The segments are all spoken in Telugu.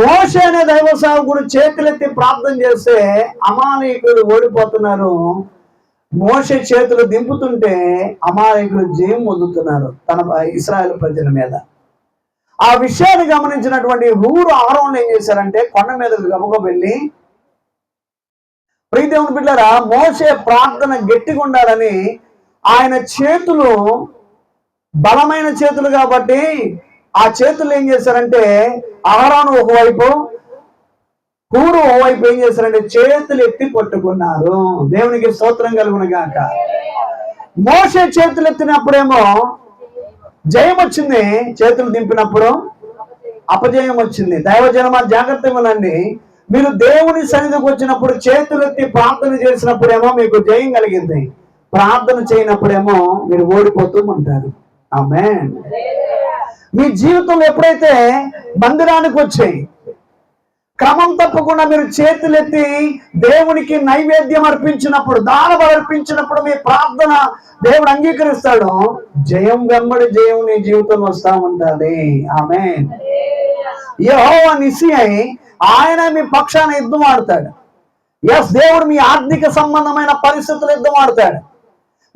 మోష అనే దైవ సేవకుడు చేతులెత్తి ప్రార్థన చేస్తే అమాలయకులు ఓడిపోతున్నారు. మోష చేతులు దింపుతుంటే అమాయకులు జయం పొందుతున్నారు తన ఇస్రాయల్ ప్రజల మీద. ఆ విషయాన్ని గమనించినటువంటి ఊరు ఆరోన్లు ఏం చేశారంటే కొండ మీద గబగ వెళ్ళి ప్రీదేవుని బిడ్డారా మోసే ప్రార్థన గట్టిగా ఉండాలని ఆయన చేతులు బలమైన చేతులు కాబట్టి ఆ చేతులు ఏం చేశారంటే ఆహారాన్ని ఒకవైపు కూరు ఓవైపు ఏం చేశారంటే చేతులు ఎత్తి పట్టుకున్నారు. దేవునికి స్తోత్రం కలుగును గాక. మోసే చేతులు ఎత్తినప్పుడేమో జయం వచ్చింది చేతులు దింపినప్పుడు అపజయం వచ్చింది. దైవజనమా జాగ్రత్త ఇవ్వనండి మీరు దేవుని సన్నిధికి వచ్చినప్పుడు చేతులు ఎత్తి ప్రార్థన చేసినప్పుడేమో మీకు జయం కలిగింది. ప్రార్థన చేయనప్పుడేమో మీరు ఓడిపోతూ ఉంటారు. ఆమె మీ జీవితంలో ఎప్పుడైతే మందిరానికి వచ్చాయి క్రమం తప్పకుండా మీరు చేతులెత్తి దేవునికి నైవేద్యం అర్పించినప్పుడు దానం అర్పించినప్పుడు మీ ప్రార్థన దేవుడు అంగీకరిస్తాడు. జయం వెంబడి జయం నీ జీవితంలో వస్తా ఉంటుంది ఆమె యెహోవా నిసి అయి ఆయన మీ పక్షాన యుద్ధం ఆడతాడు. ఎస్ దేవుడు మీ ఆర్థిక సంబంధమైన పరిస్థితులు యుద్ధం ఆడతాడు.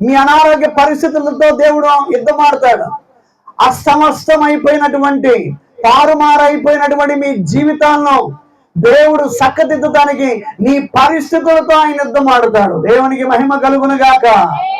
మీ అనారోగ్య పరిస్థితులతో దేవుడు యుద్ధం ఆడతాడు. అస్తమస్తం అయిపోయినటువంటి తారుమారైపోయినటువంటి మీ జీవితాలను దేవుడు చక్కదిద్దడానికి నీ పరిస్థితులతో ఆయన యుద్ధం ఆడుతాడు. దేవునికి మహిమ కలుగును గాక